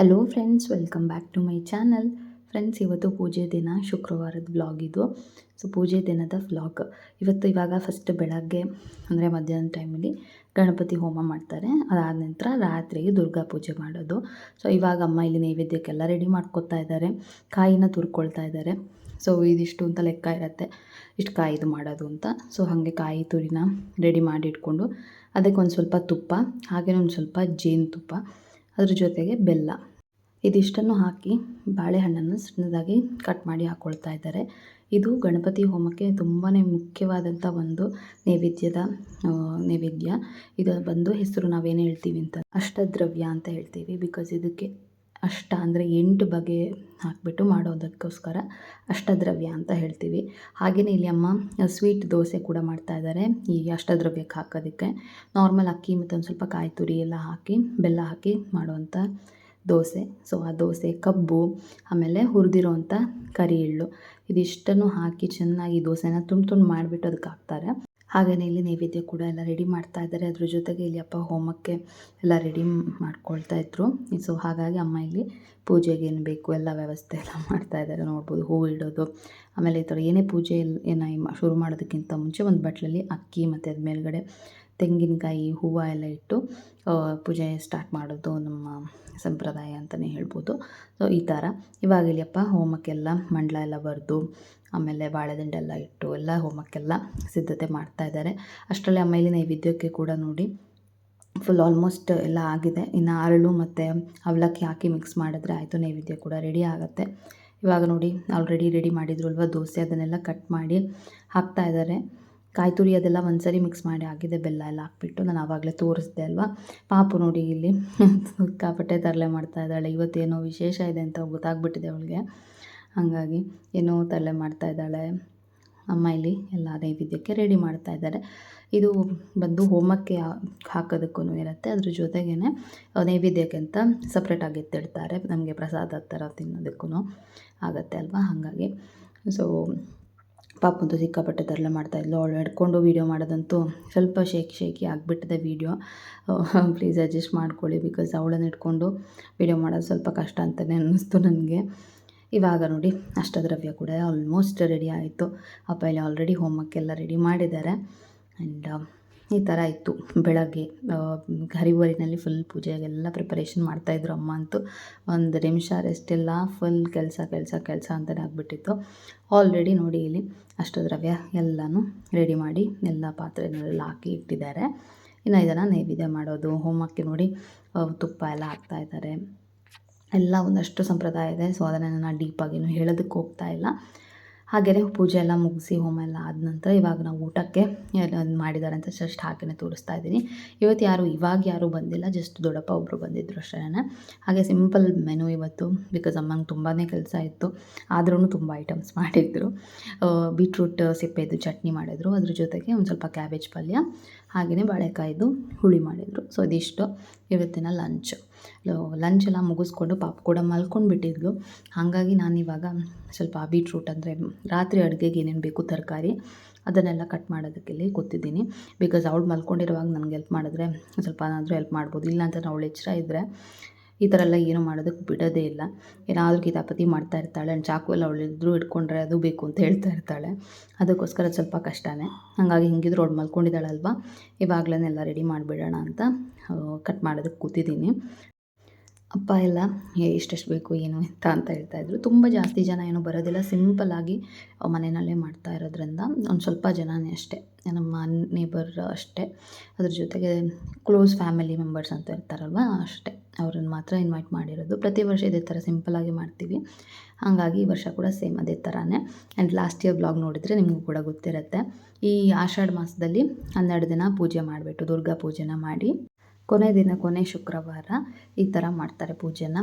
Hello friends welcome back to my channel friends ಇವತ್ತು ಪೂಜೆ ದಿನ, ಶುಕ್ರವಾರದ ವ್ಲಾಗ್ ಇದು. ಸೊ ಪೂಜೆ ದಿನದ ವ್ಲಾಗ್ ಇವತ್ತು ಇವಾಗ ಫಸ್ಟ್ ಬೆಳಗ್ಗೆ, ಅಂದರೆ ಮಧ್ಯಾಹ್ನ ಟೈಮಲ್ಲಿ ಗಣಪತಿ ಹೋಮ ಮಾಡ್ತಾರೆ. ಅದಾದ ನಂತರ ರಾತ್ರಿಗೆ ದುರ್ಗಾ ಪೂಜೆ ಮಾಡೋದು. ಸೊ ಇವಾಗ ಅಮ್ಮ ಇಲ್ಲಿ ನೈವೇದ್ಯಕ್ಕೆಲ್ಲ ರೆಡಿ ಮಾಡ್ಕೊತಾ ಇದ್ದಾರೆ. ಕಾಯಿನ ತುರ್ಕೊಳ್ತಾ ಇದ್ದಾರೆ. ಸೊ ಇದಿಷ್ಟು ಅಂತ ಲೆಕ್ಕ ಇರುತ್ತೆ. ಇಷ್ಟು ಕಾಯಿದು ಮಾಡೋದು ಅಂತ. ಸೊ ಹಾಗೆ ಕಾಯಿ ತುರಿನ ರೆಡಿ ಮಾಡಿ ಇಟ್ಕೊಂಡು ಅದಕ್ಕೆ ಒಂದು ಸ್ವಲ್ಪ ತುಪ್ಪ ಹಾಗೆ ಒಂದು ಸ್ವಲ್ಪ ಜೇನುತುಪ್ಪ ಅದ್ರ ಜೊತೆಗೆ ಬೆಲ್ಲ. ಇದಿಷ್ಟನ್ನು ಹಾಕಿ ಬಾಳೆಹಣ್ಣನ್ನು ಸಣ್ಣದಾಗಿ ಕಟ್ ಮಾಡಿ ಹಾಕ್ಕೊಳ್ತಾ ಇದ್ದಾರೆ. ಇದು ಗಣಪತಿ ಹೋಮಕ್ಕೆ ತುಂಬಾ ಮುಖ್ಯವಾದಂಥ ಒಂದು ನೈವೇದ್ಯದ ನೈವೇದ್ಯ. ಇದು ಬಂದು ಹೆಸರು ನಾವೇನು ಹೇಳ್ತೀವಿ ಅಂತ ಅಷ್ಟದ್ರವ್ಯ ಅಂತ ಹೇಳ್ತೀವಿ. ಬಿಕಾಸ್ ಇದಕ್ಕೆ ಅಷ್ಟ ಅಂದರೆ ಎಂಟು ಬಗೆ ಹಾಕಿಬಿಟ್ಟು ಮಾಡೋದಕ್ಕೋಸ್ಕರ ಅಷ್ಟದ್ರವ್ಯ ಅಂತ ಹೇಳ್ತೀವಿ. ಹಾಗೆಯೇ ಇಲ್ಲಿ ಅಮ್ಮ ಸ್ವೀಟ್ ದೋಸೆ ಕೂಡ ಮಾಡ್ತಾ ಇದ್ದಾರೆ. ಈ ಅಷ್ಟದ್ರವ್ಯಕ್ಕೆ ಹಾಕೋದಕ್ಕೆ. ನಾರ್ಮಲ್ ಅಕ್ಕಿ ಮತ್ತೊಂದು ಸ್ವಲ್ಪ ಕಾಯಿ ತುರಿ ಎಲ್ಲ ಹಾಕಿ, ಬೆಲ್ಲ ಹಾಕಿ ಮಾಡುವಂಥ ದೋಸೆ. ಸೊ ಆ ದೋಸೆ ಕಬ್ಬು, ಆಮೇಲೆ ಹುರಿದಿರೋವಂಥ ಕರಿ ಎಳ್ಳು. ಇದಿಷ್ಟನ್ನು ಹಾಕಿ ಚೆನ್ನಾಗಿ ದೋಸೆನ ತುಂಡು ತುಂಡು ಮಾಡಿಬಿಟ್ಟು ಅದಕ್ಕೆ ಹಾಕ್ತಾರೆ. ಹಾಗೆಯೇ ಇಲ್ಲಿ ನೈವೇದ್ಯ ಕೂಡ ಎಲ್ಲ ರೆಡಿ ಮಾಡ್ತಾ ಇದ್ದಾರೆ. ಅದ್ರ ಜೊತೆಗೆ ಇಲ್ಲಿ ಅಪ್ಪ ಹೋಮಕ್ಕೆ ಎಲ್ಲ ರೆಡಿ ಮಾಡ್ಕೊಳ್ತಾ ಇದ್ರು. ಸೊ ಹಾಗಾಗಿ ಅಮ್ಮ ಇಲ್ಲಿ ಪೂಜೆಗೆ ಏನು ಬೇಕು, ಎಲ್ಲ ವ್ಯವಸ್ಥೆ ಎಲ್ಲ ಮಾಡ್ತಾ ಇದ್ದಾರೆ. ನೋಡ್ಬೋದು ಹೂವು ಇಡೋದು. ಆಮೇಲೆ ಈ ಥರ ಏನೇ ಪೂಜೆ ಏನ ಶುರು ಮಾಡೋದಕ್ಕಿಂತ ಮುಂಚೆ ಒಂದು ಬಟ್ಲಲ್ಲಿ ಅಕ್ಕಿ ಮತ್ತು ಅದ ಮೇಲ್ಗಡೆ ತೆಂಗಿನಕಾಯಿ ಹೂವು ಎಲ್ಲ ಇಟ್ಟು ಪೂಜೆ ಸ್ಟಾರ್ಟ್ ಮಾಡೋದು ನಮ್ಮ ಸಂಪ್ರದಾಯ ಅಂತಲೇ ಹೇಳ್ಬೋದು. ಸೊ ಈ ಥರ. ಇವಾಗ ಇಲ್ಲಿಯಪ್ಪ ಹೋಮಕ್ಕೆಲ್ಲ ಮಂಡಲ ಎಲ್ಲ ಬರೆದು, ಆಮೇಲೆ ಬಾಳೆದಂಡೆಲ್ಲ ಇಟ್ಟು ಎಲ್ಲ ಹೋಮಕ್ಕೆಲ್ಲ ಸಿದ್ಧತೆ ಮಾಡ್ತಾ ಇದ್ದಾರೆ. ಅಷ್ಟರಲ್ಲಿ ಆಮೇಲೆ ನೈವೇದ್ಯಕ್ಕೆ ಕೂಡ ನೋಡಿ ಫುಲ್ ಆಲ್ಮೋಸ್ಟ್ ಎಲ್ಲ ಆಗಿದೆ. ಇನ್ನು ಅರಳು ಮತ್ತು ಅವಲಕ್ಕಿ ಹಾಕಿ ಮಿಕ್ಸ್ ಮಾಡಿದ್ರೆ ಆಯಿತು, ನೈವೇದ್ಯ ಕೂಡ ರೆಡಿ ಆಗುತ್ತೆ. ಇವಾಗ ನೋಡಿ ಆಲ್ರೆಡಿ ರೆಡಿ ಮಾಡಿದ್ರು ಅಲ್ವಾ, ದೋಸೆ ಅದನ್ನೆಲ್ಲ ಕಟ್ ಮಾಡಿ ಹಾಕ್ತಾ ಇದ್ದಾರೆ. ಕಾಯಿ ತುರಿ ಅದೆಲ್ಲ ಒಂದು ಸರಿ ಮಿಕ್ಸ್ ಮಾಡಿ ಆಗಿದೆ ಬೆಲ್ಲ ಎಲ್ಲ ಹಾಕ್ಬಿಟ್ಟು ನಾನು ಆವಾಗಲೇ ತೋರಿಸ್ದೆ ಅಲ್ವಾ? ಪಾಪು ನೋಡಿ ಇಲ್ಲಿ ಸಿಕ್ಕಾಪಟ್ಟೆ ತರಲೆ ಮಾಡ್ತಾ ಇದ್ದಾಳೆ. ಇವತ್ತೇನೋ ವಿಶೇಷ ಇದೆ ಅಂತ ಗೊತ್ತಾಗ್ಬಿಟ್ಟಿದೆ ಅವಳಿಗೆ. ಹಾಗಾಗಿ ಏನೋ ತರಲೆ ಮಾಡ್ತಾ ಇದ್ದಾಳೆ. ಅಮ್ಮ ಇಲ್ಲಿ ಎಲ್ಲ ನೈವೇದ್ಯಕ್ಕೆ ರೆಡಿ ಮಾಡ್ತಾ ಇದ್ದಾರೆ. ಇದು ಬಂದು ಹೋಮಕ್ಕೆ ಹಾಕೋದಕ್ಕೂ ಇರುತ್ತೆ. ಅದ್ರ ಜೊತೆಗೇ ನೈವೇದ್ಯಕ್ಕೆ ಅಂತ ಸಪ್ರೇಟಾಗಿ ಎತ್ತಿಡ್ತಾರೆ. ನಮಗೆ ಪ್ರಸಾದ ಥರ ತಿನ್ನೋದಕ್ಕೂ ಆಗುತ್ತೆ ಅಲ್ವಾ? ಹಾಗಾಗಿ ಸೊ ಪಾಪಂತೂ ಸಿಕ್ಕಾಪಟ್ಟೆ ತರಲೆ ಮಾಡ್ತಾಯಿದ್ಲು ಅವಳು ಹಿಡ್ಕೊಂಡು ವೀಡಿಯೋ ಮಾಡೋದಂತೂ ಸ್ವಲ್ಪ ಶೇಕ್ ಶೇಕಿ ಆಗಿಬಿಟ್ಟಿದೆ ವೀಡಿಯೋ ಪ್ಲೀಸ್ ಅಡ್ಜಸ್ಟ್ ಮಾಡ್ಕೊಳ್ಳಿ ಬಿಕಾಸ್ ಅವಳನ್ನ ಇಟ್ಕೊಂಡು ವೀಡಿಯೋ ಮಾಡೋದು ಸ್ವಲ್ಪ ಕಷ್ಟ ಅಂತಲೇ ಅನ್ನಿಸ್ತು ನನಗೆ. ಇವಾಗ ನೋಡಿ, ಅಷ್ಟದ್ರವ್ಯ ಕೂಡ ಆಲ್ಮೋಸ್ಟ್ ರೆಡಿ ಆಯಿತು. ಅಪ್ಪ ಇಲ್ಲಿ ಆಲ್ರೆಡಿ ಎಲ್ಲ ರೆಡಿ ಮಾಡಿದ್ದಾರೆ. ಆ್ಯಂಡ್ ಈ ಥರ ಇತ್ತು ಬೆಳಗ್ಗೆ. ಹರಿವರಿನಲ್ಲಿ ಫುಲ್ ಪೂಜೆಗೆಲ್ಲ ಪ್ರಿಪರೇಷನ್ ಮಾಡ್ತಾಯಿದ್ರು ಅಮ್ಮ ಅಂತೂ. ಒಂದು ನಿಮಿಷ ರೆಸ್ಟ್ ಇಲ್ಲ ಫುಲ್ ಕೆಲಸ ಕೆಲಸ ಕೆಲಸ ಅಂತಲೇ ಆಗಿಬಿಟ್ಟಿತ್ತು. ಆಲ್ರೆಡಿ ನೋಡಿ ಇಲ್ಲಿ ಅಷ್ಟದ್ರವ್ಯ ಎಲ್ಲನೂ ರೆಡಿ ಮಾಡಿ ಎಲ್ಲ ಪಾತ್ರೆಗಳೆಲ್ಲ ಹಾಕಿ ಇಟ್ಟಿದ್ದಾರೆ. ಇನ್ನು ಇದನ್ನು ನೈವೇದ್ಯ ಮಾಡೋದು, ಹೋಮಕ್ಕೆ ನೋಡಿ ತುಪ್ಪ ಎಲ್ಲ ಹಾಕ್ತಾಯಿದ್ದಾರೆ ಎಲ್ಲ ಒಂದಷ್ಟು ಸಂಪ್ರದಾಯ ಇದೆ, ಸೊ ಅದನ್ನು ನಾನು ಡೀಪಾಗೇನು ಹೇಳೋದಕ್ಕೆ ಹೋಗ್ತಾ ಇಲ್ಲ. ಹಾಗೆಯೇ ಪೂಜೆ ಎಲ್ಲ ಮುಗಿಸಿ ಹೋಮ ಎಲ್ಲ ಆದ ನಂತರ ಇವಾಗ ನಾವು ಊಟಕ್ಕೆ ಮಾಡಿದ್ದಾರೆ ಅಂತ ಜಸ್ಟ್ ಹಾಕಿನೇ ತೋರಿಸ್ತಾ ಇದ್ದೀನಿ. ಇವತ್ತು ಯಾರು, ಇವಾಗ ಯಾರೂ ಬಂದಿಲ್ಲ, ಜಸ್ಟ್ ದೊಡ್ಡಪ್ಪ ಒಬ್ಬರು ಬಂದಿದ್ದರು ಅಷ್ಟೇ ಹಾಗೆ ಸಿಂಪಲ್ ಮೆನು ಇವತ್ತು ಬಿಕಾಸ್ ಅಮ್ಮಂಗೆ ತುಂಬಾ ಕೆಲಸ ಇತ್ತು. ಆದ್ರೂ ತುಂಬ ಐಟಮ್ಸ್ ಮಾಡಿದ್ರು. ಬೀಟ್ರೂಟ್ ಸಿಪ್ಪೆದು ಚಟ್ನಿ ಮಾಡಿದ್ರು. ಅದ್ರ ಜೊತೆಗೆ ಒಂದು ಸ್ವಲ್ಪ ಕ್ಯಾಬೇಜ್ ಪಲ್ಯ, ಹಾಗೆಯೇ ಬಾಳೆಕಾಯಿದು ಹುಳಿ ಮಾಡಿದರು. ಸೊ ಇದಿಷ್ಟು. ಇವತ್ತಿನ ಲಂಚ್. ಲಂಚ್ ಎಲ್ಲ ಮುಗಿಸ್ಕೊಂಡು ಪಾಪ ಕೂಡ ಮಲ್ಕೊಂಡ್ಬಿಟ್ಟಿದ್ಲು. ಹಾಗಾಗಿ ನಾನಿವಾಗ ಸ್ವಲ್ಪ ಬೀಟ್ರೂಟ್ ಅಂದರೆ ರಾತ್ರಿ ಅಡುಗೆಗೆ ಏನೇನು ಬೇಕು ತರಕಾರಿ ಅದನ್ನೆಲ್ಲ ಕಟ್ ಮಾಡೋದಕ್ಕೆಲ್ಲಿ ಕೂತಿದ್ದೀನಿ. ಬಿಕಾಸ್ ಅವಳು ಮಲ್ಕೊಂಡಿರುವಾಗ ನನಗೆ ಹೆಲ್ಪ್ ಮಾಡಿದ್ರೆ ಸ್ವಲ್ಪ ಏನಾದರೂ ಹೆಲ್ಪ್ ಮಾಡ್ಬೋದು. ಇಲ್ಲ ಅಂತ ಅವಳು ಎಚ್ಚರ ಇದ್ದರೆ ಈ ಥರ ಎಲ್ಲ ಏನೂ ಮಾಡೋದಕ್ಕೆ ಬಿಡೋದೇ ಇಲ್ಲ. ಏನಾದರೂ ಕಿತಾಪತಿ ಮಾಡ್ತಾ ಇರ್ತಾಳೆ ಆ್ಯಂಡ್ ಚಾಕು ಎಲ್ಲ ಅವಳಿದ್ರು ಇಟ್ಕೊಂಡ್ರೆ ಅದು ಬೇಕು ಅಂತ ಹೇಳ್ತಾ ಇರ್ತಾಳೆ. ಅದಕ್ಕೋಸ್ಕರ ಸ್ವಲ್ಪ ಕಷ್ಟನೇ. ಹಾಗಾಗಿ ಹಿಂಗಿದ್ರು ಅವಳು ಮಲ್ಕೊಂಡಿದ್ದಾಳಲ್ವಾ? ಇವಾಗಲೇ ಎಲ್ಲ ರೆಡಿ ಮಾಡಿಬಿಡೋಣ ಅಂತ ಕಟ್ ಮಾಡೋದಕ್ಕೆ ಕೂತಿದ್ದೀನಿ. ಅಪ್ಪ ಎಲ್ಲ ಎಷ್ಟೆಷ್ಟು ಬೇಕು, ಏನು ಅಂತ ಹೇಳ್ತಾ ಇದ್ರು. ತುಂಬ ಜಾಸ್ತಿ ಜನ ಏನು ಬರೋದಿಲ್ಲ. ಸಿಂಪಲ್ಲಾಗಿ ಮನೆಯಲ್ಲೇ ಮಾಡ್ತಾ ಇರೋದ್ರಿಂದ ಒಂದು ಸ್ವಲ್ಪ ಜನನೇ ಅಷ್ಟೇ. ನಮ್ಮ ನೇಬರ್ ಅಷ್ಟೇ. ಅದ್ರ ಜೊತೆಗೆ ಕ್ಲೋಸ್ ಫ್ಯಾಮಿಲಿ ಮೆಂಬರ್ಸ್ ಅಂತ ಇರ್ತಾರಲ್ವ, ಅಷ್ಟೇ. ಅವ್ರನ್ನ ಮಾತ್ರ ಇನ್ವೈಟ್ ಮಾಡಿರೋದು. ಪ್ರತಿ ವರ್ಷ ಇದೇ ಥರ ಸಿಂಪಲ್ಲಾಗಿ ಮಾಡ್ತೀವಿ. ಹಾಗಾಗಿ ಈ ವರ್ಷ ಕೂಡ ಸೇಮ್ ಅದೇ ಥರನೇ ಆ್ಯಂಡ್ ಲಾಸ್ಟ್ ಇಯರ್ ಬ್ಲಾಗ್ ನೋಡಿದರೆ ನಿಮಗೂ ಕೂಡ ಗೊತ್ತಿರುತ್ತೆ. ಈ ಆಷಾಢ ಮಾಸದಲ್ಲಿ ಹನ್ನೆರಡು ದಿನ ಪೂಜೆ ಮಾಡಿಬಿಟ್ಟು ದುರ್ಗಾ ಪೂಜೆನ ಮಾಡಿ ಕೊನೆ ದಿನ, ಕೊನೆ ಶುಕ್ರವಾರ ಈ ಥರ ಮಾಡ್ತಾರೆ ಪೂಜೆನ.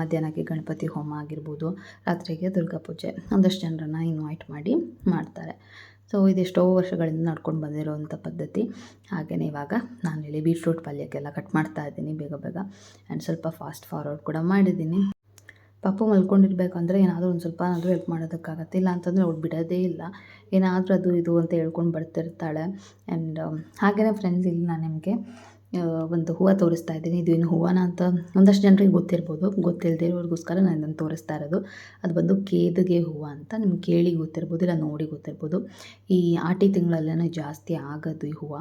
ಮಧ್ಯಾಹ್ನಕ್ಕೆ ಗಣಪತಿ ಹೋಮ ಆಗಿರ್ಬೋದು, ರಾತ್ರಿಗೆ ದುರ್ಗಾ ಪೂಜೆ, ಒಂದಷ್ಟು ಜನರನ್ನ ಇನ್ವೈಟ್ ಮಾಡಿ ಮಾಡ್ತಾರೆ. ಸೊ ಇದೆಷ್ಟೋ ವರ್ಷಗಳಿಂದ ನಡ್ಕೊಂಡು ಬಂದಿರೋವಂಥ ಪದ್ಧತಿ. ಹಾಗೆಯೇ ಇವಾಗ ನಾನು ಹೇಳಿ ಬೀಟ್ರೂಟ್ ಪಲ್ಯಕ್ಕೆಲ್ಲ ಕಟ್ ಮಾಡ್ತಾ ಇದ್ದೀನಿ ಬೇಗ ಬೇಗ. ಆ್ಯಂಡ್ ಸ್ವಲ್ಪ ಫಾಸ್ಟ್ ಫಾರ್ವರ್ಡ್ ಕೂಡ ಮಾಡಿದ್ದೀನಿ. ಪಾಪು ಮಲ್ಕೊಂಡಿರ್ಬೇಕಂದ್ರೆ ಏನಾದರೂ ಒಂದು ಸ್ವಲ್ಪ ಏನಾದರೂ ಹೆಲ್ಪ್ ಮಾಡೋದಕ್ಕಾಗತ್ತೆ. ಇಲ್ಲ ಅಂತಂದರೆ ಅವ್ಳು ಬಿಡೋದೇ ಇಲ್ಲ. ಏನಾದರೂ ಅದು ಇದು ಅಂತ ಹೇಳ್ಕೊಂಡು ಬರ್ತಿರ್ತಾಳೆ. ಆ್ಯಂಡ್ ಹಾಗೆಯೇ ಫ್ರೆಂಡ್ಸ್ ಇಲ್ಲಿ ನಾನು ನಿಮಗೆ. ಒಂದು ಹೂವು ತೋರಿಸ್ತಾ ಇದ್ದೀನಿ. ಇದು ಏನು ಹೂವನ ಅಂತ ಒಂದಷ್ಟು ಜನರಿಗೆ ಗೊತ್ತಿರ್ಬೋದು. ಗೊತ್ತಿಲ್ಲದೆ ಇರೋರಿಗೋಸ್ಕರ ನಾನು ಇದನ್ನು ತೋರಿಸ್ತಾ ಇರೋದು. ಅದು ಬಂದು ಕೇದಿಗೆ ಹೂವು ಅಂತ ನಿಮ್ಗೆ ಕೇಳಿ ಗೊತ್ತಿರ್ಬೋದು, ಇಲ್ಲ ನೋಡಿ ಗೊತ್ತಿರ್ಬೋದು. ಈ ಆಟಿ ತಿಂಗಳಲ್ಲೇ ಜಾಸ್ತಿ ಆಗೋದು ಈ ಹೂವು.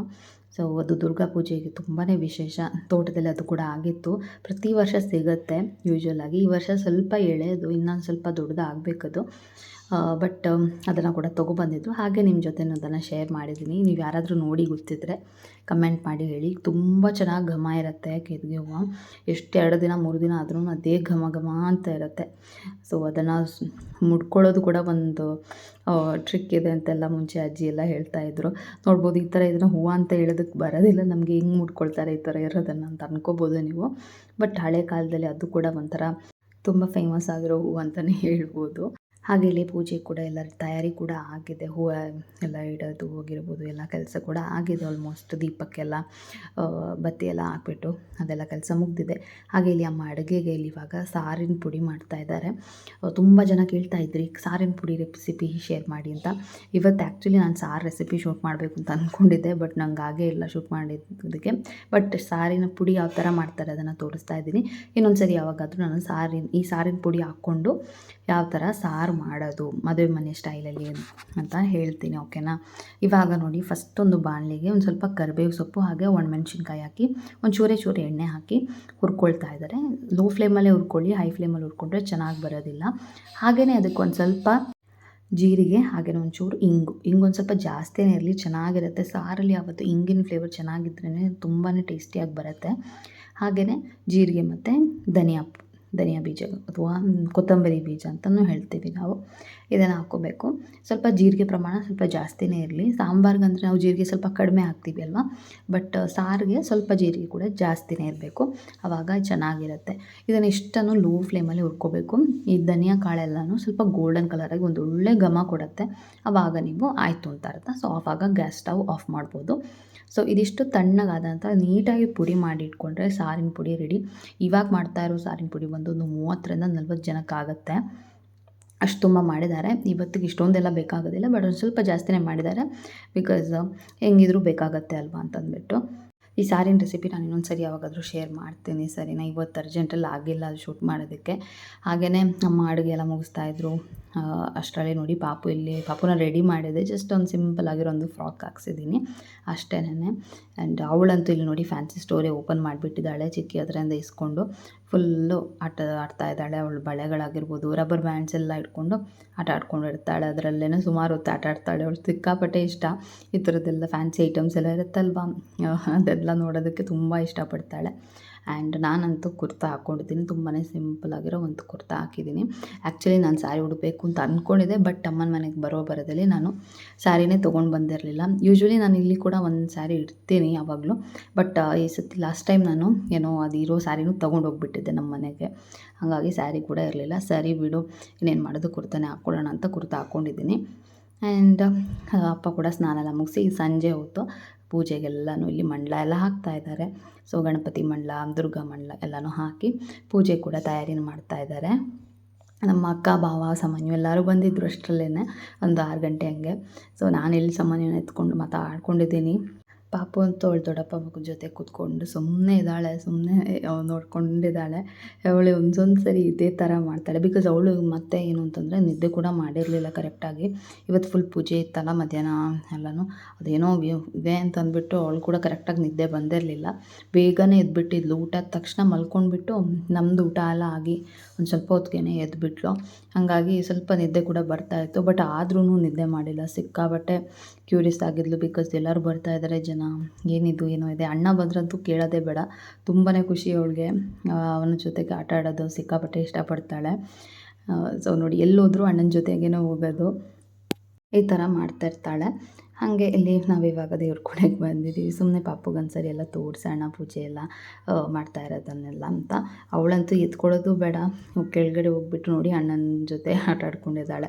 ಸೊ ಅದು ದುರ್ಗಾ ಪೂಜೆಗೆ ತುಂಬಾ ವಿಶೇಷ. ತೋಟದಲ್ಲಿ ಅದು ಕೂಡ ಆಗಿತ್ತು. ಪ್ರತಿ ವರ್ಷ ಸಿಗುತ್ತೆ ಯೂಶ್ವಲ್ ಆಗಿ. ಈ ವರ್ಷ ಸ್ವಲ್ಪ ಎಳೆದು, ಇನ್ನೊಂದು ಸ್ವಲ್ಪ ದೊಡ್ಡದಾಗಬೇಕದು. ಬಟ್ ಅದನ್ನು ಕೂಡ ತೊಗೊಬಂದಿದ್ರು. ಹಾಗೆ ನಿಮ್ಮ ಜೊತೆ ಅದನ್ನು ಶೇರ್ ಮಾಡಿದ್ದೀನಿ ನೀವು ಯಾರಾದರೂ ನೋಡಿ ಗೊತ್ತಿದ್ದರೆ ಕಮೆಂಟ್ ಮಾಡಿ ಹೇಳಿ. ತುಂಬ ಚೆನ್ನಾಗಿ ಘಮ ಇರುತ್ತೆ ಕೆದ್ಗೆ ಹೂವು. ಎಷ್ಟು ಎರಡು ದಿನ, ಮೂರು ದಿನ ಆದ್ರೂ ಅದೇ ಘಮ ಘಮ ಅಂತ ಇರುತ್ತೆ. ಸೊ ಅದನ್ನು ಮುಡ್ಕೊಳ್ಳೋದು ಕೂಡ ಒಂದು ಟ್ರಿಕ್ ಇದೆ ಅಂತೆಲ್ಲ ಮುಂಚೆ ಅಜ್ಜಿ ಎಲ್ಲ ಹೇಳ್ತಾ ಇದ್ರು. ನೋಡ್ಬೋದು ಈ ಥರ ಇದನ್ನು ಹೂವು ಅಂತ ಹೇಳೋದಕ್ಕೆ ಬರೋದಿಲ್ಲ. ನಮಗೆ ಹಿಂಗೆ ಮುಡ್ಕೊಳ್ತಾರೆ ಈ ಥರ ಇರೋದನ್ನು ಅಂತ ಅನ್ಕೋಬೋದು ನೀವು. ಬಟ್ ಹಳೆ ಕಾಲದಲ್ಲಿ ಅದು ಕೂಡ ಒಂಥರ ತುಂಬ ಫೇಮಸ್ ಆಗಿರೋ ಹೂವು ಅಂತಲೇ ಹೇಳ್ಬೋದು. ಹಾಗೆ ಇಲ್ಲಿ ಪೂಜೆ ಕೂಡ ಎಲ್ಲ ತಯಾರಿ ಕೂಡ ಆಗಿದೆ. ಹೂವು ಎಲ್ಲ ಇಡೋದು ಹೋಗಿರ್ಬೋದು, ಎಲ್ಲ ಕೆಲಸ ಕೂಡ ಆಗಿದೆ ಆಲ್ಮೋಸ್ಟ್ ದೀಪಕ್ಕೆಲ್ಲ ಬತ್ತಿ ಎಲ್ಲ ಹಾಕ್ಬಿಟ್ಟು ಅದೆಲ್ಲ ಕೆಲಸ ಮುಗ್ದಿದೆ. ಹಾಗೆ ಇಲ್ಲಿ ಅಮ್ಮ ಅಡುಗೆಗೆ ಇಲ್ಲಿ ಇವಾಗ ಸಾರಿನ ಪುಡಿ ಮಾಡ್ತಾ ಇದ್ದಾರೆ. ತುಂಬ ಜನ ಕೇಳ್ತಾ ಇದ್ರಿ, ಸಾರಿನ ಪುಡಿ ರೆಸಿಪಿ ಶೇರ್ ಮಾಡಿ ಅಂತ. ಇವತ್ತು ಆ್ಯಕ್ಚುಲಿ ನಾನು ಸಾರು ರೆಸಿಪಿ ಶೂಟ್ ಮಾಡಬೇಕು ಅಂತ ಅಂದ್ಕೊಂಡಿದ್ದೆ ಬಟ್ ನಂಗೆ ಹಾಗೆ ಇಲ್ಲ ಶೂಟ್ ಮಾಡಿದ್ದಕ್ಕೆ. ಬಟ್ ಸಾರಿನ ಪುಡಿ ಯಾವ ಥರ ಮಾಡ್ತಾರೆ ಅದನ್ನು ತೋರಿಸ್ತಾ ಇದ್ದೀನಿ. ಇನ್ನೊಂದು ಸರಿ ಯಾವಾಗಾದರೂ ನಾನು ಸಾರಿನ, ಈ ಸಾರಿನ ಪುಡಿ ಹಾಕ್ಕೊಂಡು ಯಾವ ಥರ ಸಾರು ಮಾಡೋದು, ಮದುವೆ ಮನೆ ಸ್ಟೈಲಲ್ಲಿ ಅಂತ ಹೇಳ್ತೀನಿ, ಓಕೆನಾ? ಇವಾಗ ನೋಡಿ ಫಸ್ಟ್ ಒಂದು ಬಾಣಲಿಗೆ ಒಂದು ಸ್ವಲ್ಪ ಕರಿಬೇವು ಸೊಪ್ಪು ಹಾಗೆ ಒಣಮೆಣ್ಸಿನ್ಕಾಯಿ ಹಾಕಿ, ಒಂದು ಚೂರೇ ಚೂರು ಎಣ್ಣೆ ಹಾಕಿ ಹುರ್ಕೊಳ್ತಾ ಇದ್ದಾರೆ. ಲೋ ಫ್ಲೇಮಲ್ಲೇ ಹುರ್ಕೊಳ್ಳಿ ಹೈ ಫ್ಲೇಮಲ್ಲಿ ಹುರ್ಕೊಂಡ್ರೆ ಚೆನ್ನಾಗಿ ಬರೋದಿಲ್ಲ. ಹಾಗೆಯೇ ಅದಕ್ಕೆ ಒಂದು ಸ್ವಲ್ಪ ಜೀರಿಗೆ ಹಾಗೆಯೇ ಒಂಚೂರು ಇಂಗು ಇಂಗು ಒಂದು ಸ್ವಲ್ಪ ಜಾಸ್ತಿನೇ ಇರಲಿ, ಚೆನ್ನಾಗಿರುತ್ತೆ. ಸಾರಲ್ಲಿ ಯಾವತ್ತು ಇಂಗಿನ ಫ್ಲೇವರ್ ಚೆನ್ನಾಗಿದ್ರೇ ತುಂಬಾ ಟೇಸ್ಟಿಯಾಗಿ ಬರುತ್ತೆ. ಹಾಗೆಯೇ ಜೀರಿಗೆ ಮತ್ತು ಧನಿಯಾ ಧನಿಯಾ ಬೀಜ ಅಥವಾ ಕೊತ್ತಂಬರಿ ಬೀಜ ಅಂತಲೂ ಹೇಳ್ತೀವಿ ನಾವು. ಇದನ್ನು ಹಾಕ್ಕೋಬೇಕು. ಸ್ವಲ್ಪ ಜೀರಿಗೆ ಪ್ರಮಾಣ ಸ್ವಲ್ಪ ಜಾಸ್ತಿನೇ ಇರಲಿ. ಸಾಂಬಾರ್ಗಂದರೆ ನಾವು ಜೀರಿಗೆ ಸ್ವಲ್ಪ ಕಡಿಮೆ ಹಾಕ್ತೀವಿ ಅಲ್ವಾ? ಬಟ್ ಸಾರಿಗೆ ಸ್ವಲ್ಪ ಜೀರಿಗೆ ಕೂಡ ಜಾಸ್ತಿನೇ ಇರಬೇಕು. ಆವಾಗ ಚೆನ್ನಾಗಿರುತ್ತೆ. ಇದನ್ನು ಇಷ್ಟನ್ನು ಲೋ ಫ್ಲೇಮಲ್ಲಿ ಹುರ್ಕೋಬೇಕು. ಈ ಧನಿಯಾ ಕಾಳೆಲ್ಲನೂ ಸ್ವಲ್ಪ ಗೋಲ್ಡನ್ ಕಲರಾಗಿ ಒಂದು ಒಳ್ಳೆ ಘಮ ಕೊಡುತ್ತೆ. ಆವಾಗ ನೀವು ಆಯಿತು ಅಂತ ಅರ್ಥ. ಸೊ, ಆವಾಗ ಗ್ಯಾಸ್ ಸ್ಟವ್ ಆಫ್ ಮಾಡ್ಬೋದು. ಸೊ ಇದಿಷ್ಟು ತಣ್ಣಗಾದಂಥ ನೀಟಾಗಿ ಪುಡಿ ಮಾಡಿ ಇಟ್ಕೊಂಡ್ರೆ ಸಾರಿನ ಪುಡಿ ರೆಡಿ ಇವಾಗ ಮಾಡ್ತಾ ಇರೋ ಸಾರಿನ ಪುಡಿ ಬಂದು ಒಂದು ಮೂವತ್ತರಿಂದ ನಲ್ವತ್ತು ಜನಕ್ಕಾಗತ್ತೆ ಅಷ್ಟು ತುಂಬ ಮಾಡಿದ್ದಾರೆ. ಇವತ್ತಿಗೆ ಇಷ್ಟೊಂದೆಲ್ಲ ಬೇಕಾಗೋದಿಲ್ಲ, ಬಟ್ ಒಂದು ಸ್ವಲ್ಪ ಜಾಸ್ತಿನೇ ಮಾಡಿದ್ದಾರೆ. ಬಿಕಾಸ್ ಹೆಂಗಿದ್ರೂ ಬೇಕಾಗತ್ತೆ ಅಲ್ವಾ ಅಂತಂದ್ಬಿಟ್ಟು. ಈ ಸಾರಿನ ರೆಸಿಪಿ ನಾನು ಇನ್ನೊಂದು ಸರಿ ಯಾವಾಗಾದರೂ ಶೇರ್ ಮಾಡ್ತೀನಿ, ಸರಿನಾ? ಇವತ್ತು ಅರ್ಜೆಂಟಲ್ಲಿ ಆಗಿಲ್ಲ ಅದು ಶೂಟ್ ಮಾಡೋದಕ್ಕೆ. ಹಾಗೆಯೇ ನಮ್ಮ ಅಡುಗೆ ಎಲ್ಲ ಮುಗಿಸ್ತಾ ಅಷ್ಟರಲ್ಲಿ ನೋಡಿ ಪಾಪು ಇಲ್ಲಿ, ಪಾಪುನ ರೆಡಿ ಮಾಡಿದೆ. ಜಸ್ಟ್ ಒಂದು ಸಿಂಪಲ್ ಆಗಿರೋ ಒಂದು ಫ್ರಾಕ್ ಹಾಕ್ಸಿದ್ದೀನಿ. ಅಷ್ಟೇನೆ ಆ್ಯಂಡ್ ಅವಳಂತೂ ಇಲ್ಲಿ ನೋಡಿ ಫ್ಯಾನ್ಸಿ ಸ್ಟೋರಿ ಓಪನ್ ಮಾಡಿಬಿಟ್ಟಿದ್ದಾಳೆ ಚಿಕ್ಕಿ ಅದರಿಂದ ಇಸ್ಕೊಂಡು. ಫುಲ್ಲು ಆಟ ಆಡ್ತಾ ಇದ್ದಾಳೆ. ಅವಳು ಬಳೆಗಳಾಗಿರ್ಬೋದು ರಬ್ಬರ್ ಬ್ಯಾಂಡ್ಸ್ ಎಲ್ಲ ಇಟ್ಕೊಂಡು ಆಟ ಆಡ್ಕೊಂಡು ಇರ್ತಾಳೆ. ಅದರಲ್ಲೇ ಸುಮಾರು ಹೊತ್ತು ಆಟ ಆಡ್ತಾಳೆ. ಅವಳು ಸಿಕ್ಕಾಪಟ್ಟೆ ಇಷ್ಟ. ಈ ಥರದ್ದೆಲ್ಲ ಫ್ಯಾನ್ಸಿ ಐಟಮ್ಸ್ ಎಲ್ಲ ಇರುತ್ತಲ್ವ? ಅದೆಲ್ಲ ನೋಡೋದಕ್ಕೆ ತುಂಬ ಇಷ್ಟಪಡ್ತಾಳೆ. ಆ್ಯಂಡ್ ನಾನಂತೂ ಕುರ್ತಾ ಹಾಕ್ಕೊಂಡಿದ್ದೀನಿ ತುಂಬಾ ಸಿಂಪಲ್ ಆಗಿರೋ ಒಂದು ಕುರ್ತಾ ಹಾಕಿದ್ದೀನಿ. ಆ್ಯಕ್ಚುಲಿ ನಾನು ಸ್ಯಾರಿ ಉಡಬೇಕು ಅಂತ ಅಂದ್ಕೊಂಡಿದ್ದೆ ಬಟ್ ಅಮ್ಮನ ಮನೆಗೆ ಬರೋ ಬರೋದಲ್ಲಿ ನಾನು ಸ್ಯಾರಿನೇ ತೊಗೊಂಡು ಬಂದಿರಲಿಲ್ಲ. ಯೂಶ್ವಲಿ ನಾನು ಇಲ್ಲಿ ಕೂಡ ಒಂದು ಸ್ಯಾರಿ ಇಡ್ತೀನಿ ಯಾವಾಗಲೂ ಬಟ್ ಈ ಸತಿ ಲಾಸ್ಟ್ ಟೈಮ್ ನಾನು ಏನೋ ಅದು ಇರೋ ಸ್ಯಾರಿನೂ ತೊಗೊಂಡು ಹೋಗ್ಬಿಟ್ಟಿದ್ದೆ ನಮ್ಮ ಮನೆಗೆ. ಹಾಗಾಗಿ ಸ್ಯಾರಿ ಕೂಡ ಇರಲಿಲ್ಲ. ಸ್ಯಾರಿ ಬಿಡು, ಇನ್ನೇನು ಮಾಡೋದು ಕುರ್ತಾನೆ ಹಾಕ್ಕೊಳ್ಳೋಣ ಅಂತ ಕುರ್ತಾ ಹಾಕ್ಕೊಂಡಿದ್ದೀನಿ ಆ್ಯಂಡ್ ಅಪ್ಪ ಕೂಡ ಸ್ನಾನ ಎಲ್ಲ ಮುಗಿಸಿ ಸಂಜೆ ಹೊತ್ತು ಪೂಜೆಗೆಲ್ಲನೂ ಇಲ್ಲಿ ಮಂಡಲ ಎಲ್ಲ ಹಾಕ್ತಾ ಇದ್ದಾರೆ ಸೊ, ಗಣಪತಿ ಮಂಡಲ, ದುರ್ಗಾ ಮಂಡಲ ಎಲ್ಲನೂ ಹಾಕಿ ಪೂಜೆ ಕೂಡ ತಯಾರಿನ ಮಾಡ್ತಾ ಇದ್ದಾರೆ ನಮ್ಮ ಅಕ್ಕ, ಭಾವ, ಸಾಮಾನ್ಯ ಎಲ್ಲರೂ ಬಂದಿದ್ದರು ಅಷ್ಟರಲ್ಲೇ ಒಂದು ಆರು ಗಂಟೆ ಹಂಗೆ. ಸೊ ನಾನು ಇಲ್ಲಿ ಸಾಮಾನ್ಯನ ಎತ್ಕೊಂಡು ಮಾತಾಡ್ಕೊಂಡಿದ್ದೀನಿ. ಪಾಪು ಅಂತೂ ಅವಳು ದೊಡ್ಡಪ್ಪ ಮಗನ ಜೊತೆ ಕೂತ್ಕೊಂಡು ಸುಮ್ಮನೆ ಇದ್ದಾಳೆ ಸುಮ್ಮನೆ ನೋಡ್ಕೊಂಡಿದ್ದಾಳೆ. ಅವಳು ಒಂದೊಂದು ಸರಿ ಇದೇ ಥರ ಮಾಡ್ತಾಳೆ. ಬಿಕಾಸ್ ಅವಳು ಮತ್ತೆ ಏನು ಅಂತಂದರೆ ನಿದ್ದೆ ಕೂಡ ಮಾಡಿರಲಿಲ್ಲ ಕರೆಕ್ಟಾಗಿ ಇವತ್ತು ಫುಲ್ ಪೂಜೆ ಇತ್ತಲ್ಲ ಮಧ್ಯಾಹ್ನ ಎಲ್ಲನೂ. ಅದೇನೋ ಇದೆ ಅಂತ ಅಂದ್ಬಿಟ್ಟು ಅವಳು ಕೂಡ ಕರೆಕ್ಟಾಗಿ ನಿದ್ದೆ ಬಂದಿರಲಿಲ್ಲ. ಬೇಗನೆ ಎದ್ಬಿಟ್ಟಿದ್ಲು. ಊಟದ ತಕ್ಷಣ ಮಲ್ಕೊಂಡ್ಬಿಟ್ಟು ನಮ್ಮದು ಊಟ ಎಲ್ಲ ಆಗಿ ಒಂದು ಸ್ವಲ್ಪ ಹೊತ್ತಿಗೆ ಎದ್ಬಿಟ್ಲು. ಹಾಗಾಗಿ ಸ್ವಲ್ಪ ನಿದ್ದೆ ಕೂಡ ಬರ್ತಾ ಇತ್ತು. ಬಟ್ ಆದ್ರೂ ನಿದ್ದೆ ಮಾಡಿಲ್ಲ. ಸಿಕ್ಕಾಬಟ್ಟೆ ಕ್ಯೂರಿಯಸ್ ಆಗಿದ್ಲು ಬಿಕಾಸ್ ಎಲ್ಲರೂ ಬರ್ತಾ ಇದ್ದಾರೆ ಜನ ಏನಿದು, ಏನೋ ಇದೆ. ಅಣ್ಣ ಬಂದ್ರಂತೂ ಕೇಳೋದೇ ಬೇಡ. ತುಂಬಾ ಖುಷಿ ಅವಳಿಗೆ. ಅವನ ಜೊತೆಗೆ ಆಟ ಆಡೋದು ಸಿಕ್ಕಾಪಟ್ಟೆ ಇಷ್ಟಪಡ್ತಾಳೆ. ಸೊ ನೋಡಿ, ಎಲ್ಲೋದ್ರೂ ಅಣ್ಣನ ಜೊತೆಗೇನೋ ಹೋಗೋದು ಈ ಥರ ಮಾಡ್ತಾ ಇರ್ತಾಳೆ. ಹಾಗೆ ಇಲ್ಲಿ ನಾವಿವಾಗ ದೇವ್ರ ಕೊನೆಗೆ ಬಂದಿದ್ದೀವಿ ಸುಮ್ಮನೆ ಪಾಪುಗೊಂದ್ಸರಿ ಎಲ್ಲ ತೋರಿಸೋಣ ಪೂಜೆ ಎಲ್ಲ ಮಾಡ್ತಾ ಇರೋದನ್ನೆಲ್ಲ ಅಂತ. ಅವಳಂತೂ ಎತ್ಕೊಳ್ಳೋದು ಬೇಡ. ಕೆಳಗಡೆ ಹೋಗ್ಬಿಟ್ಟು ನೋಡಿ ಅಣ್ಣನ ಜೊತೆ ಆಟ ಆಡ್ಕೊಂಡಿದ್ದಾಳೆ.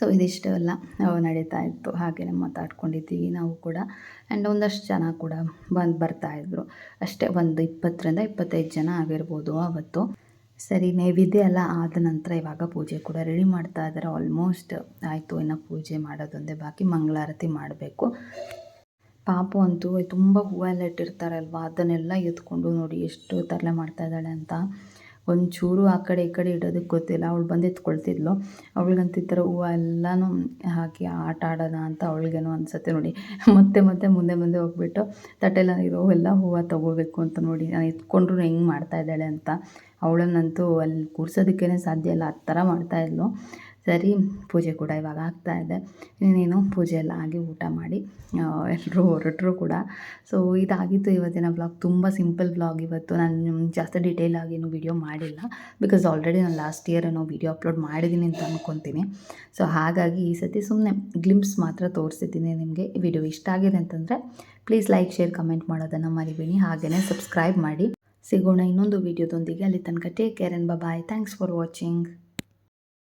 ಸೊ ಇದಿಷ್ಟು ಎಲ್ಲ ಆ, ನಡೀತಾ ಇತ್ತು. ಹಾಗೆ ಮಾತಾಡ್ಕೊಂಡಿದ್ದೀವಿ ನಾವು ಕೂಡ. ಆ್ಯಂಡ್ ಒಂದಷ್ಟು ಜನ ಕೂಡ ಬಂದು ಬರ್ತಾಯಿದ್ರು ಅಷ್ಟೇ ಒಂದು ಇಪ್ಪತ್ತರಿಂದ ಇಪ್ಪತ್ತೈದು ಜನ ಆಗಿರ್ಬೋದು ಅವತ್ತು. ಸರಿ, ನೈವೇದ್ಯ ಎಲ್ಲ ಆದ ನಂತರ ಇವಾಗ ಪೂಜೆ ಕೂಡ ರೆಡಿ ಮಾಡ್ತಾ ಇದ್ದಾರೆ. ಆಲ್ಮೋಸ್ಟ್ ಆಯಿತು. ಇನ್ನು ಪೂಜೆ ಮಾಡೋದೊಂದೇ ಬಾಕಿ. ಮಂಗಳಾರತಿ ಮಾಡಬೇಕು. ಪಾಪು ಅಂತೂ ತುಂಬ ಹೂವೆಲ್ಲ ಇಟ್ಟಿರ್ತಾರಲ್ವ? ಅದನ್ನೆಲ್ಲ ಎತ್ಕೊಂಡು ನೋಡಿ ಎಷ್ಟು ತರಲೆ ಮಾಡ್ತಾ ಇದ್ದಾಳೆ ಅಂತ. ಒಂಚೂರು ಆ ಕಡೆ ಈ ಕಡೆ ಇಡೋದಕ್ಕೆ ಗೊತ್ತಿಲ್ಲ. ಅವಳು ಬಂದು ಎತ್ಕೊಳ್ತಿದ್ಲು ಅವಳಿಗಂತ ಈ ಥರ ಹೂವು ಎಲ್ಲನೂ ಹಾಕಿ ಆಟ ಆಡೋಣ ಅಂತ ಅವಳಿಗೇನೋ ಅನಿಸುತ್ತೆ ನೋಡಿ. ಮತ್ತೆ ಮತ್ತೆ ಮುಂದೆ ಮುಂದೆ ಹೋಗ್ಬಿಟ್ಟು ತಟ್ಟೆಲ್ಲ ಇರೋ ಎಲ್ಲ ಹೂವು ತೊಗೋಬೇಕು ಅಂತ ನೋಡಿ. ನಾನು ಎತ್ಕೊಂಡ್ರು ಹೆಂಗೆ ಮಾಡ್ತಾ ಇದ್ದಾಳೆ ಅಂತ. ಅವಳನ್ನಂತೂ ಅಲ್ಲಿ ಕೂರ್ಸೋದಕ್ಕೇ ಸಾಧ್ಯ ಇಲ್ಲ. ಆ ಥರ ಮಾಡ್ತಾಯಿದ್ಲು ಸರಿ, ಪೂಜೆ ಕೂಡ ಇವಾಗ ಆಗ್ತಾ ಇದೆ. ಇನ್ನೇನು ಪೂಜೆ ಎಲ್ಲ ಆಗಿ ಊಟ ಮಾಡಿ ಎಲ್ಲರೂ ಹೊರಟರು ಕೂಡ. ಸೊ ಇದಾಗಿತ್ತು ಇವತ್ತಿನ ವ್ಲಾಗ್ ತುಂಬ ಸಿಂಪಲ್ ವ್ಲಾಗ್ ಇವತ್ತು. ನಾನು ಜಾಸ್ತಿ ಡೀಟೇಲ್ ಆಗಿ ಏನು ವೀಡಿಯೋ ಮಾಡಿಲ್ಲ. ಬಿಕಾಸ್ ಆಲ್ರೆಡಿ ನಾನು ಲಾಸ್ಟ್ ಇಯರ್ ಏನೋ ವೀಡಿಯೋ ಅಪ್ಲೋಡ್ ಮಾಡಿದ್ದೀನಿ ಅಂತ ಅಂದ್ಕೊತೀನಿ ಸೊ ಹಾಗಾಗಿ ಈ ಸತಿ ಸುಮ್ಮನೆ ಗ್ಲಿಮ್ಸ್ ಮಾತ್ರ ತೋರಿಸಿದ್ದೀನಿ ನಿಮಗೆ. ಈ ವಿಡಿಯೋ ಇಷ್ಟ ಆಗಿದೆ ಅಂತಂದರೆ ಪ್ಲೀಸ್ ಲೈಕ್ ಶೇರ್ ಕಮೆಂಟ್ ಮಾಡೋದನ್ನು ಮರಿಬೇಡಿ. ಹಾಗೆಯೇ ಸಬ್ಸ್ಕ್ರೈಬ್ ಮಾಡಿ. ಸಿಗೋಣ ಇನ್ನೊಂದು ವೀಡಿಯೋದೊಂದಿಗೆ ಅಲ್ಲಿ ತನಕ take care and bye thanks for watching